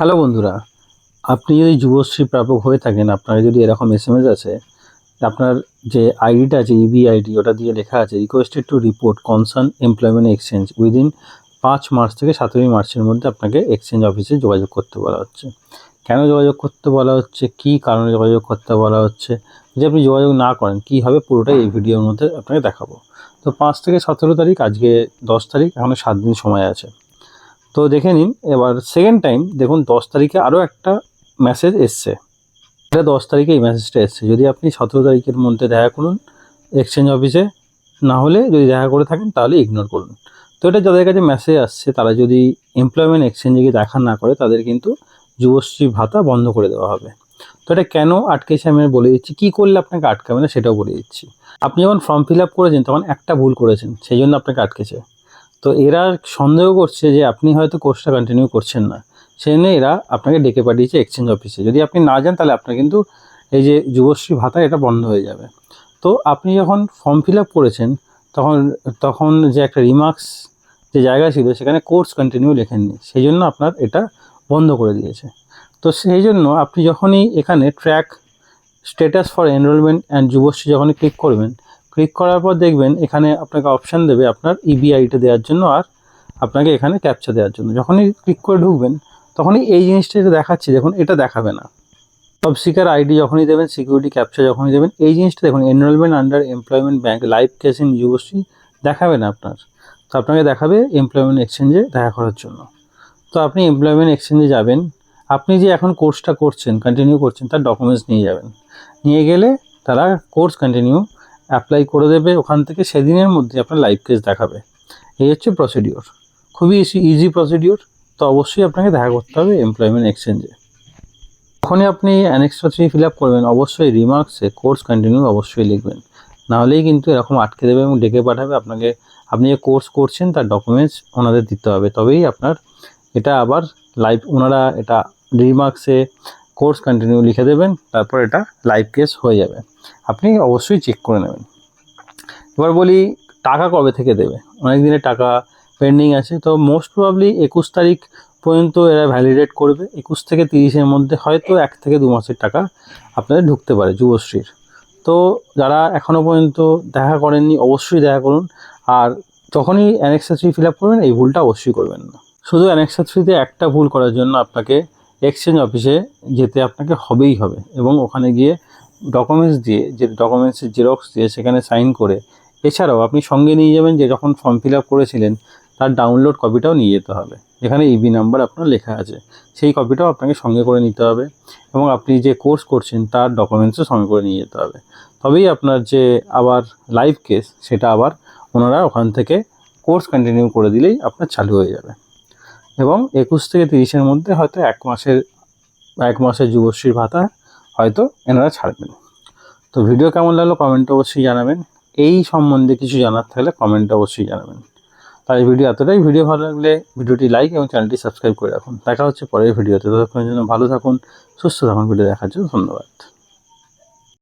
Hello বন্ধুরা, আপনি যদি যুবশ্রী প্রাপক হয়ে থাকেন, আপনার যদি এরকম এস এম এস আছে, আপনার যে আইডিটা আছে ইবি আইডি ওটা দিয়ে লেখা আছে requested to report concern employment exchange within পাঁচ মার্চ থেকে সতেরোই মার্চের মধ্যে আপনাকে এক্সচেঞ্জ অফিসে যোগাযোগ করতে বলা হচ্ছে। কেন যোগাযোগ করতে বলা হচ্ছে? কী কারণে যোগাযোগ করতে বলা হচ্ছে? যদি আপনি যোগাযোগ না করেন, কী হবে? পুরোটাই এই ভিডিওর মধ্যে আপনাকে দেখাবো। তো পাঁচ থেকে সতেরো তারিখ, আজকে দশ তারিখ এখনও সাত দিন সময় আছে। তো দেখে নিন, এবার সেকেন্ড টাইম দেখুন দশ তারিখে আরও একটা মেসেজ এসছে। এটা দশ তারিখে এই মেসেজটা এসছে। যদি আপনি সতেরো তারিখের মধ্যে দেখা করুন এক্সচেঞ্জ অফিসে না হলে যদি দেখা করে থাকেন তাহলে ইগনোর করুন। তো এটা যাদের কাছে মেসেজ আসছে, তারা যদি এমপ্লয়মেন্ট এক্সচেঞ্জে গিয়ে দেখা না করে, তাদের কিন্তু যুবশ্রী ভাতা বন্ধ করে দেওয়া হবে। তো এটা কেন আটকেছে আমি বলে দিচ্ছি। কী করলে আপনাকে আটকাবে না সেটাও বলে দিচ্ছি। আপনি যখন ফর্ম ফিল আপ করেছেন, তখন একটা ভুল করেছেন, সেই জন্য আপনাকে আটকেছে। তো এরা সন্দেহ করছে যে আপনি হয়তো কোর্সটা কন্টিনিউ করছেন না। সেই জন্য এরা আপনাকে ডেকে পাঠিয়েছে এক্সচেঞ্জ অফিসে যদি আপনি না যান, তাহলে আপনার কিন্তু এই যে যুবশ্রী ভাতা, এটা বন্ধ হয়ে যাবে। তো আপনি যখন ফর্ম ফিল আপ করেছেন, তখন তখন যে একটা রিমার্কস যে জায়গা ছিল, সেখানে কোর্স কন্টিনিউ লেখেননি। সেই জন্য আপনার এটা বন্ধ করে দিয়েছে। তো সেই জন্য আপনি যখনই এখানে track status for enrolment and Yuvashree যখনই ক্লিক করবেন ক্লিক করার পর দেখবেন এখানে আপনাকে অপশান দেবে আপনার E ইবিআইটা দেওয়ার জন্য আর আপনাকে এখানে ক্যাপচা দেওয়ার জন্য। যখনই ক্লিক করে ঢুকবেন, তখনই এই জিনিসটা যেটা দেখাচ্ছি, দেখুন এটা দেখাবে না। সব সিকার আইডি যখনই দেবেন সিকিউরিটি ক্যাপচা যখনই দেবেন, এই জিনিসটা দেখুন enrolment under employment bank live case in Yuvashree দেখাবে না আপনার। তো আপনাকে দেখাবে এমপ্লয়মেন্ট এক্সচেঞ্জে দেখা করার জন্য। তো আপনি এমপ্লয়মেন্ট এক্সচেঞ্জে যাবেন, আপনি যে এখন কোর্সটা করছেন কন্টিনিউ করছেন, তার ডকুমেন্টস নিয়ে যাবেন। নিয়ে গেলে তারা কোর্স কন্টিনিউ অ্যাপ্লাই করে দেবে ওখান থেকে সেদিনের মধ্যে আপনার লাইভ কেস দেখাবে। এই হচ্ছে প্রসিডিওর খুবই ইজি প্রসিডিওর তো অবশ্যই আপনাকে দেখা করতে হবে এমপ্লয়মেন্ট এক্সচেঞ্জে যখনই আপনি অ্যানেক্সটা থ্রি ফিল আপ করবেন, অবশ্যই রিমার্কসে কোর্স কন্টিনিউ অবশ্যই লিখবেন। নাহলেই কিন্তু এরকম আটকে দেবে এবং ডেকে পাঠাবে আপনাকে। আপনি যে কোর্স করছেন, তার ডকুমেন্টস ওনাদের দিতে হবে। তবেই আপনার এটা আবার লাইভ ওনারা এটা রিমার্কসে কোর্স কন্টিনিউ লিখে দেবেন, তারপর এটা লাইভ কেস হয়ে যাবে। আপনি অবশ্যই চেক করে নেবেন। এবার বলি টাকা কবে থেকে দেবে? অনেক দিনের টাকা পেন্ডিং আছে, তো মোস্ট প্রবাবলি একুশ তারিখ পর্যন্ত এরা ভ্যালিডেট করবে। একুশ থেকে তিরিশের মধ্যে হয়তো এক থেকে দু মাসের টাকা আপনাদের ঢুকতে পারে যুবশ্রীর। তো যারা এখনও পর্যন্ত দেখা করেননি, অবশ্যই দেখা করুন। আর যখনই অ্যানেক্সা থ্রি ফিল আপ করবেন, এই ভুলটা অবশ্যই করবেন না। শুধু অ্যানেক্সা থ্রিতে একটা ভুল করার জন্য আপনাকে এক্সচেঞ্জ অফিসে যেতে আপনাকে হবেই হবে এবং ওখানে গিয়ে ডকুমেন্টস দিয়ে, যে ডকুমেন্টসের জেরক্স দিয়ে সেখানে সাইন করে, এছাড়াও আপনি সঙ্গে নিয়ে যাবেন যে যখন ফর্ম ফিল আপ করেছিলেন, তার ডাউনলোড কপিটাও নিয়ে যেতে হবে। যেখানে ইবি নাম্বার আপনার লেখা আছে। সেই কপিটাও আপনাকে সঙ্গে করে নিতে হবে এবং আপনি যে কোর্স করছেন, তার ডকুমেন্টসও সঙ্গে করে নিয়ে যেতে হবে। তবেই আপনার যে আবার লাইভ কেস সেটা আবার ওনারা ওখান থেকে কোর্স কন্টিনিউ করে দিলেই আপনার চালু হয়ে যাবে। এবং একুশ থেকে তিরিশের মধ্যে হয়তো এক মাসের এক মাসের যুবশ্রীর ভাতা হয়তো এনারা ছাড়বেন। তো ভিডিও কেমন লাগল কমেন্ট অবশ্যই জানাবেন। এই সম্বন্ধে কিছু জানার থাকলে কমেন্ট অবশ্যই জানাবেন। তাই ভিডিও এতটাই। ভিডিও ভালো লাগলে ভিডিওটি লাইক এবং চ্যানেলটি সাবস্ক্রাইব করে রাখুন। দেখা হচ্ছে পরের ভিডিওতে। ততক্ষণের জন্য ভালো থাকুন, সুস্থ থাকুন। ভিডিও দেখার জন্য ধন্যবাদ।